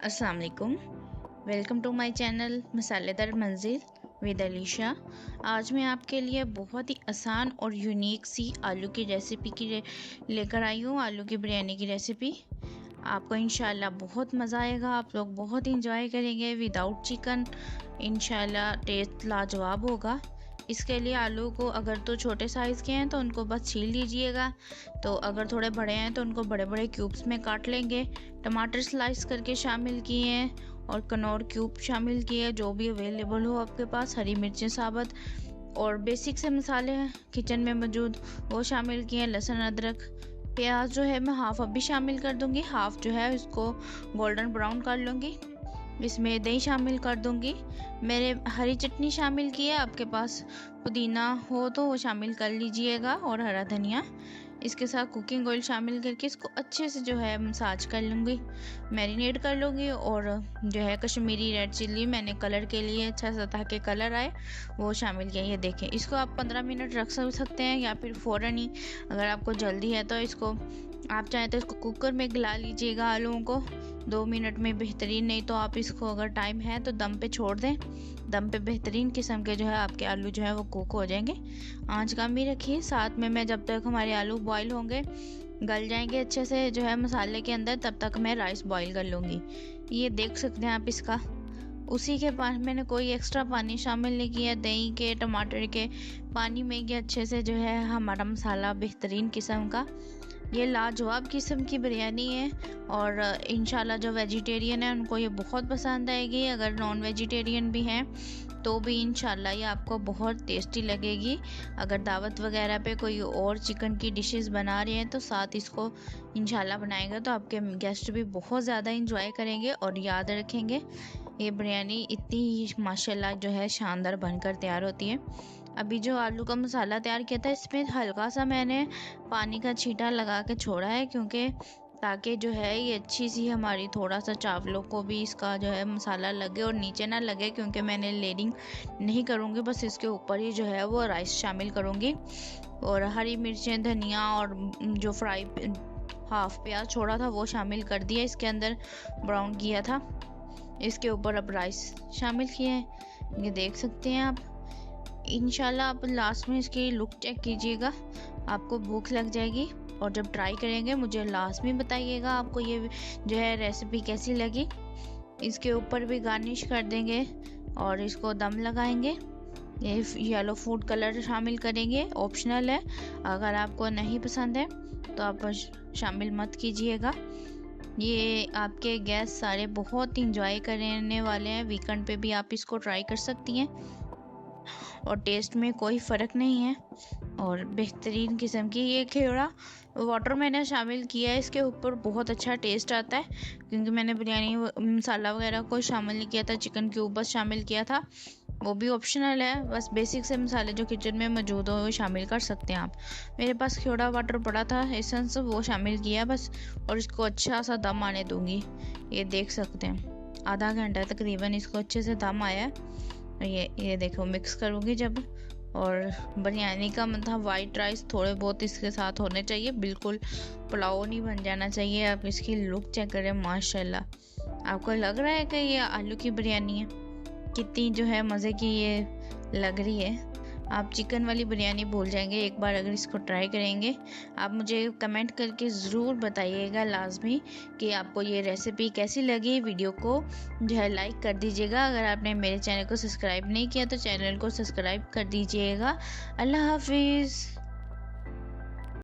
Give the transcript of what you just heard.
अस्सलाम वालेकुम। Welcome to my channel मसालेदार मंजिल विद अलीशा आज मैं आपके लिए बहुत ही आसान और यूनिक सी आलू की रेसिपी की लेकर आई हूँ, आलू की बिरयानी की रेसिपी आपको इन बहुत मज़ा आएगा, आप लोग बहुत इंजॉय करेंगे। विदाउट चिकन इन टेस्ट लाजवाब होगा। इसके लिए आलू को अगर तो छोटे साइज़ के हैं तो उनको बस छील लीजिएगा तो अगर थोड़े बड़े हैं तो उनको बड़े बड़े क्यूब्स में काट लेंगे। टमाटर स्लाइस करके शामिल किए हैं और कनौर क्यूब शामिल किए जो भी अवेलेबल हो आपके पास। हरी मिर्चें, साबत और बेसिक से मसाले किचन में मौजूद वो शामिल किए हैं, लहसुन, अदरक, प्याज जो है मैं हाफ़ अभी शामिल कर दूँगी। हाफ़ जो है उसको गोल्डन ब्राउन कर लूँगी। इसमें दही शामिल कर दूँगी। मेरे हरी चटनी शामिल की है। आपके पास पुदीना हो तो वो शामिल कर लीजिएगा और हरा धनिया। इसके साथ कुकिंग ऑयल शामिल करके इसको अच्छे से जो है मसाज कर लूँगी। मैरिनेट कर लूँगी और जो है कश्मीरी रेड चिल्ली मैंने कलर के लिए अच्छा सा ताकि कलर आए, वो शामिल किया। ये देखें, इसको आप पंद्रह मिनट रख सकते हैं या फिर फ़ौरन ही अगर आपको जल्दी है तो इसको, आप चाहें तो इसको कुकर में गला लीजिएगा आलूओं को। दो मिनट में बेहतरीन, नहीं तो आप इसको अगर टाइम है तो दम पे छोड़ दें। दम पे बेहतरीन किस्म के जो है आपके आलू जो है वो कुक हो जाएँगे। आँच कम ही रखिए, साथ में मैं जब तक हमारे आलू बॉईल होंगे, गल जाएँगे अच्छे से जो है मसाले के अंदर, तब तक मैं राइस बॉईल कर लूँगी। ये देख सकते हैं आप इसका। उसी के पास मैंने कोई एक्स्ट्रा पानी शामिल नहीं किया, दही के, टमाटर के। पानी में ये अच्छे से जो है हमारा मसाला बेहतरीन किस्म का ये लाजवाब किस्म की बिरयानी है और इन जो वेजिटेरियन है, उनको ये बहुत पसंद आएगी। अगर नॉन वेजिटेरियन भी हैं तो भी इन ये आपको बहुत टेस्टी लगेगी। अगर दावत वगैरह पे कोई और चिकन की डिशेस बना रहे हैं तो साथ इसको इन बनाएगा तो आपके गेस्ट भी बहुत ज़्यादा इंजॉय करेंगे और याद रखेंगे। ये बिरयानी इतनी ही माशाल्लाह जो है शानदार बनकर तैयार होती है। अभी जो आलू का मसाला तैयार किया था, इसमें हल्का सा मैंने पानी का छींटा लगा के छोड़ा है, क्योंकि ताकि जो है ये अच्छी सी हमारी थोड़ा सा चावलों को भी इसका जो है मसाला लगे और नीचे ना लगे, क्योंकि मैंने लेडिंग नहीं करूँगी, बस इसके ऊपर ही जो है वो राइस शामिल करूँगी। और हरी मिर्चें, धनिया और जो फ्राई हाफ़ प्याज छोड़ा था, वो शामिल कर दिया, इसके अंदर ब्राउन किया था। इसके ऊपर अब राइस शामिल किए हैं। ये देख सकते हैं आप। इनशाला आप लास्ट में इसकी लुक चेक कीजिएगा। आपको भूख लग जाएगी और जब ट्राई करेंगे, मुझे लास्ट में बताइएगा आपको ये जो है रेसिपी कैसी लगी। इसके ऊपर भी गार्निश कर देंगे और इसको दम लगाएँगे। ये येलो फ़ूड कलर शामिल करेंगे ऑप्शनल है। अगर आपको नहीं पसंद है तो आप शामिल मत कीजिएगा। ये आपके गेस्ट सारे बहुत इंजॉय करने वाले हैं। वीकेंड पे भी आप इसको ट्राई कर सकती हैं। और टेस्ट में कोई फ़र्क नहीं है। और बेहतरीन किस्म की ये खेड़ा वाटर मैंने शामिल किया है, इसके ऊपर बहुत अच्छा टेस्ट आता है। क्योंकि मैंने बिरयानी, मसाला वगैरह कोई शामिल नहीं किया था चिकन क्यूब बस शामिल किया था। वो भी ऑप्शनल है, बस बेसिक से मसाले जो किचन में मौजूद हो, वो शामिल कर सकते हैं आप। मेरे पास खेड़ा वाटर पड़ा था एसेंस वो शामिल किया बस, और इसको अच्छा सा दम आने दूँगी। ये देख सकते हैं, आधा घंटा तकरीबन इसको अच्छे से दम आया है। ये ये देखो मिक्स करूँगी जब। और बिरयानी का मतलब वाइट राइस थोड़े बहुत इसके साथ होने चाहिए। बिल्कुल पुलाव नहीं बन जाना चाहिए। आप इसकी लुक चेक करें, माशाल्लाह। आपको लग रहा है कि ये आलू की बिरयानी है? कितनी जो है मज़े की ये लग रही है। आप चिकन वाली बिरयानी भूल जाएँगे, एक बार अगर इसको ट्राई करेंगे, आप मुझे कमेंट करके ज़रूर बताइएगा लाजमी कि आपको ये रेसिपी कैसी लगी। वीडियो को जो है लाइक कर दीजिएगा। अगर आपने मेरे चैनल को सब्सक्राइब नहीं किया तो चैनल को सब्सक्राइब कर दीजिएगा। अल्लाह हाफिज़।